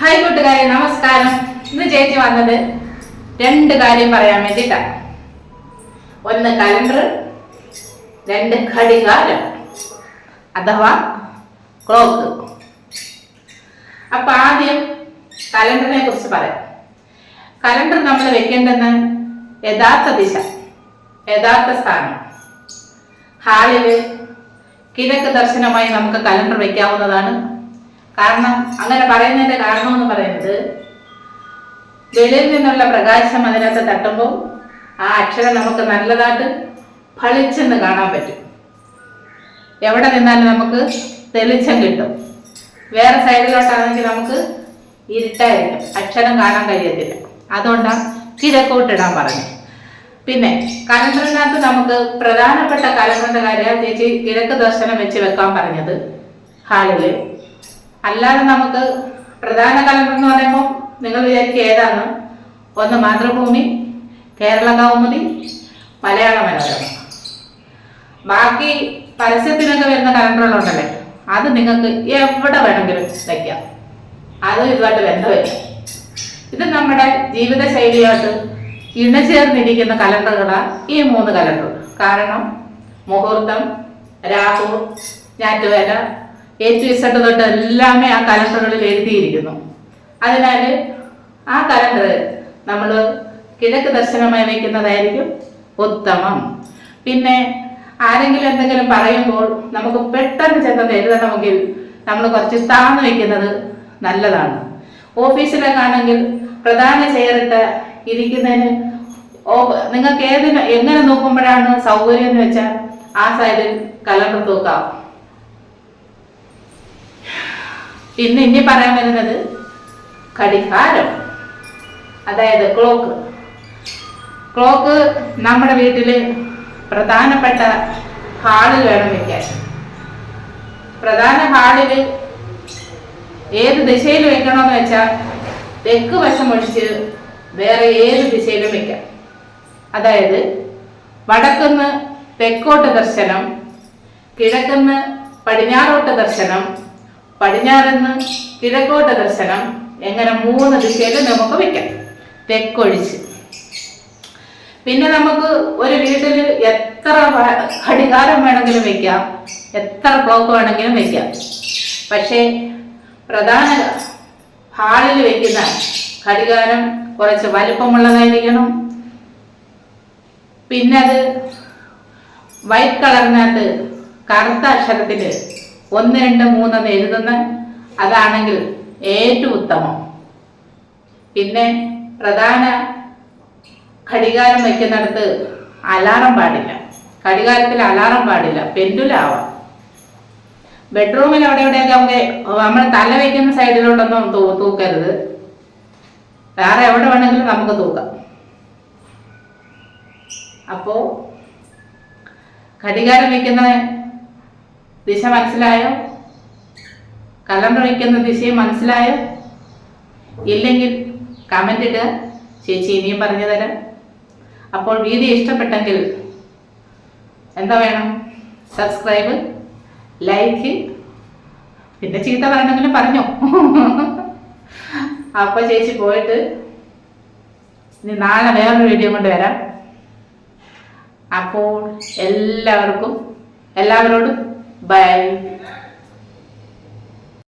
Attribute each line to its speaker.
Speaker 1: Hi കൂട്ടുകാരെ നമസ്കാരം. ഇന്ന് ചേച്ചി വന്നത് രണ്ട് കാര്യം പറയാൻ വേണ്ടിയിട്ടാണ് ഒന്ന് കലണ്ടർ രണ്ട് ഘടികാരം അഥവാ ക്ലോക്ക് അപ്പൊ ആദ്യം കലണ്ടറിനെ കുറിച്ച് പറയാം. കലണ്ടർ നമ്മൾ വെക്കേണ്ടെന്ന് യഥാർത്ഥ ദിശ യഥാർത്ഥ സ്ഥാനം. ഹാളിൽ കിഴക്ക് ദർശനമായി നമുക്ക് കലണ്ടർ വെക്കാവുന്നതാണ് കാരണം അങ്ങനെ പറയുന്നതിന്റെ കാരണം എന്ന് പറയുന്നത് വെളിയിൽ നിന്നുള്ള പ്രകാശം അതിനകത്ത് തട്ടുമ്പോൾ ആ അക്ഷരം നമുക്ക് നല്ലതായിട്ട് ഫളിച്ചെന്ന് കാണാൻ പറ്റും. എവിടെ നിന്നാലും നമുക്ക് തെളിച്ചം കിട്ടും. വേറെ സൈഡിലോട്ടാണെങ്കിൽ നമുക്ക് ഇരുട്ടായിരിക്കും. അക്ഷരം കാണാൻ കഴിയത്തില്ല. അതുകൊണ്ടാണ് കിഴക്കോട്ടിടാൻ പറഞ്ഞു പിന്നെ കലണ്ടറിനകത്ത് നമുക്ക് പ്രധാനപ്പെട്ട കലണ്ടറിന്റെ കാര്യം ചേച്ചി കിഴക്ക് ദർശനം വെച്ച് വെക്കാൻ പറഞ്ഞത്. ഹാളിൽ അല്ലാതെ നമുക്ക് പ്രധാന കലണ്ടർ എന്ന് പറയുമ്പോൾ നിങ്ങൾ വിചാരിക്കുക ഏതാണ്? ഒന്ന് മാതൃഭൂമി കേരള കൗമുദി മലയാള മനോരമ ബാക്കി പരസ്യത്തിനൊക്കെ വരുന്ന കലണ്ടറുകളുണ്ടല്ലേ? അത് നിങ്ങൾക്ക് എവിടെ വേണമെങ്കിലും വയ്ക്കാം അത് ഇതുമായിട്ട് ബന്ധമില്ല. ഇത് നമ്മുടെ ജീവിത ശൈലിയായിട്ട് ഇണചേർന്നിരിക്കുന്ന കലണ്ടറുകളാണ് ഈ മൂന്ന് കലണ്ടർ കാരണം മുഹൂർത്തം രാഹു ഞാറ്റുവേല എ ടു ഇസഡ് തൊട്ട് എല്ലാമേ ആ കലണ്ടറുകളിൽ എഴുതിയിരിക്കുന്നു. അതിനാൽ ആ കലണ്ടർ നമ്മൾ കിഴക്ക് ദർശനമായി വയ്ക്കുന്നതായിരിക്കും ഉത്തമം. പിന്നെ ആരെങ്കിലും എന്തെങ്കിലും പറയുമ്പോൾ നമുക്ക് പെട്ടെന്ന് ചെന്നത് എഴുതണമെങ്കിൽ നമ്മൾ കുറച്ച് താന്ന് വെക്കുന്നത് നല്ലതാണ്. ഓഫീസിലൊക്കെ ആണെങ്കിൽ പ്രധാന ചെയറിട്ട് ഇരിക്കുന്നതിന് നിങ്ങൾക്ക് ഏതിന് എങ്ങനെ നോക്കുമ്പോഴാണ് സൗകര്യം എന്ന് വെച്ചാൽ ആ സൈഡിൽ കലണ്ടർ തൂക്കാം. പിന്നെ ഇനി പറയാൻ വരുന്നത് ഘടികാരം അതായത് ക്ലോക്ക് ക്ലോക്ക് നമ്മുടെ വീട്ടിൽ പ്രധാനപ്പെട്ട ഹാളിൽ വേണം വെക്കാൻ. പ്രധാന ഹാളിൽ ഏത് ദിശയിൽ വെക്കണമെന്ന് വെച്ചാൽ തെക്ക് വശം ഒഴിച്ച് വേറെ ഏത് ദിശയിലും വെക്കാം. അതായത് വടക്കുന്ന് തെക്കോട്ട് ദർശനം കിഴക്കുന്ന് പടിഞ്ഞാറോട്ട് ദർശനം പടിഞ്ഞാറുന്ന് കിഴക്കോട്ട് ദർശനം എങ്ങനെ മൂന്ന് ദിശയിലും നമുക്ക് വെക്കാം തെക്കൊഴിച്ച്. പിന്നെ നമുക്ക് ഒരു വീട്ടിൽ എത്ര ഘടികാരം വേണമെങ്കിലും വെക്കാം എത്ര ക്ലോക്ക് വേണമെങ്കിലും വെക്കാം പക്ഷേ പ്രധാന ഹാളിൽ വെക്കുന്ന ഘടികാരം കുറച്ച് വലിപ്പമുള്ളതായിരിക്കണം. പിന്നെ അത് വൈറ്റ് കളറിനകത്ത് കറുത്ത അക്ഷരത്തിൽ ഒന്ന് രണ്ട് മൂന്നെന്ന് എഴുതുന്ന. അതാണെങ്കിൽ ഏറ്റവും ഉത്തമം. പിന്നെ പ്രധാന ഘടികാരം വയ്ക്കുന്നിടത്ത് അലാറം പാടില്ല. ഘടികാരത്തിൽ അലാറം പാടില്ല. പെൻഡുലാവാം ബെഡ്റൂമിൽ അവിടെ എവിടെയൊക്കെ നമുക്ക് നമ്മൾ തല വയ്ക്കുന്ന സൈഡിലോട്ടൊന്നും തൂ തൂക്കരുത്. വേറെ എവിടെ വേണമെങ്കിലും നമുക്ക് തൂക്കാം. അപ്പോൾ ഘടികാരം വെക്കുന്ന ദിശ മനസ്സിലായോ? കലണ്ടർ വയ്ക്കുന്ന ദിശയും മനസ്സിലായോ? ഇല്ലെങ്കിൽ കമന്റ് ഇടുക ചേച്ചി ഇനിയും പറഞ്ഞു തരാം. അപ്പോൾ വീഡിയോ ഇഷ്ടപ്പെട്ടെങ്കിൽ എന്താ വേണം? സബ്സ്ക്രൈബ് ലൈക്ക് പിന്നെ ചീത്ത പറയണമെങ്കിലും പറഞ്ഞോ? അപ്പോൾ ചേച്ചി പോയിട്ട് ഇനി നാളെ വേറൊരു വീഡിയോ കൊണ്ട് വരാം. അപ്പോൾ എല്ലാവർക്കും എല്ലാവരോടും Bye.